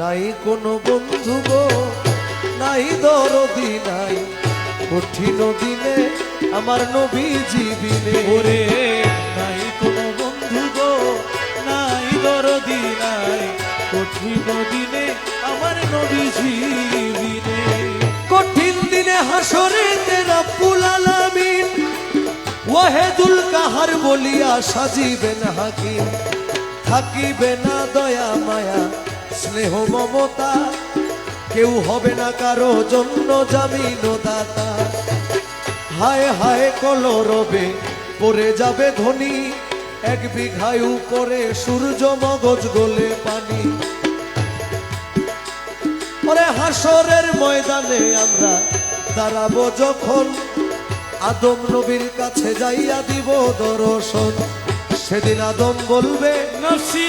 নাই কোনো বন্ধু গো নাই দরদি নাই। কঠিন দিনে আমার নবী জীবিনে ওরে নাই কোনো বন্ধু গো নাই দরদি নাই। কঠিন দিনে আমার নবী জীবিনে কঠিন দিনে হাসরে রব্বুল আলামিন ওয়াহেদুল কাহার বলিয়া সাজিবেন হাকিম। থাকিবে না দয়া মায়া স্নেহ মমতা, কেউ হবে না কারও জন্য জামিন দাতা হায় হায় কলরবে, পড়ে যাবে ধনী। এক বিঘায় উপরে সূর্য মগজ গলে পানি। ওরে হাসরের ময়দানে আমরা দাঁড়াবো যখন আদম নবীর কাছে যাইয়া দিব দর্শন। সেদিন আদম বলবে নফসি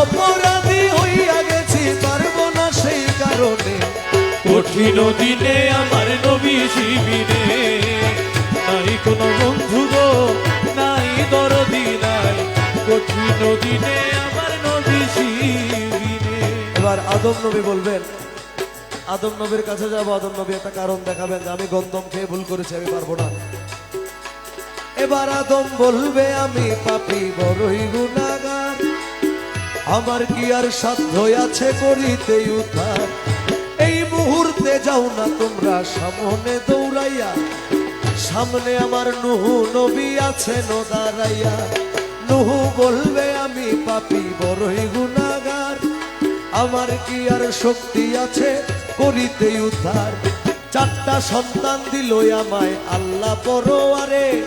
অপরাধী হইয়া গেছি, পারব না সেই কারণে। কঠিন দিনে আমার নবী নাই কোনো বন্ধু গো নাই, দরদি নাই। কঠিন দিনে আমার নবী এবার আদম নবী বলবেন, আদম নবীর কাছে যাব, আদম নবী একটা কারণ দেখাবেন যে আমি গন্ধম খেয়ে ভুল করেছি, আমি পারব না। এবার আদম বলবে, আমি পাপি, বড়ই গুণাগার। আমার কি আর সাধ্য আছে করিতে উদ্ধার? এই মুহূর্তে যাও না তোমরা সামনে দৌড়াইয়া। সামনে আমার নুহু নবী আছে দাঁড়াইয়া। নুহু বলবে, আমি পাপি, বড়ই গুণাগার আমার কি আর শক্তি আছে করিতে উদ্ধার? চারটা সন্তান দিল আমায় আল্লাহ পরোয়ারে।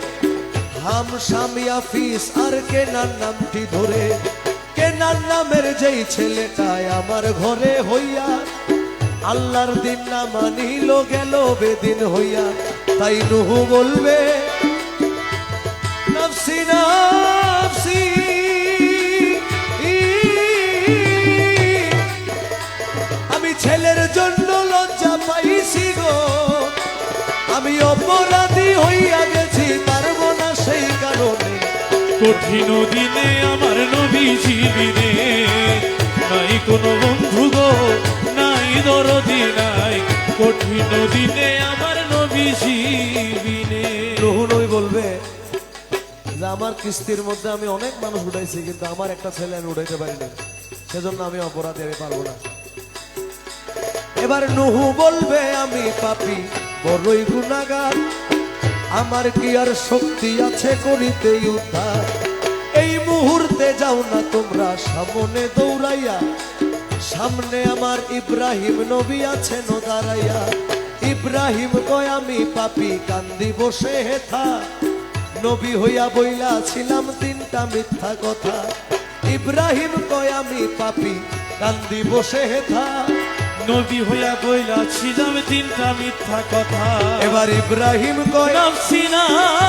হাম স্বামী আফিস আর কেনার নামটি ধরে। কেনার নামের যেই ছেলেটাই আমার ঘরে হইয়া, আল্লাহর দিন না মানিল, গেল বেদিন হইয়া। তাই নুহু বলবে আমি ছেলের জন্য লজ্জা পাইছি গো। আমি অপরাধী হইয়া গেছি, পারব না সেই কারণে। কঠিন দিনে আমার নবী জীবিনে নাই কোনো বন্ধু গো, নাই দরদি নাই। কঠিন দিনে আমার নবী জীবিনে রহু নবী বলবে যে আমার কিস্তির মধ্যে আমি অনেক মানুষ উঠাইছি, কিন্তু আমার একটা ছেলে আমি উঠাইতে পারিনি সেজন্য আমি অপরাধী, আমি পারব না। এবার নুহু বলবে, আমি পাপি, বড়ই গুণাগার আমার কি আর শক্তি আছে করিতে উদ্ধার? এই মুহূর্তে যাও না তোমরা সামনে দৌড়াইয়া। সামনে আমার ইব্রাহিম নবী আছে দাঁড়াইয়া। ইব্রাহিম কয়, আমি পাপি কান্দি বসে হেথা? নবী হইয়া বইলা, ছিলাম তিনটা মিথ্যা কথা। ইব্রাহিম কয়, আমি পাপি কান্দি বসে হেথা? নবী হইয়া বইলা ছিলাম তিনটা মিথ্যা কথা। এবার ইব্রাহিম কয় সিনা। না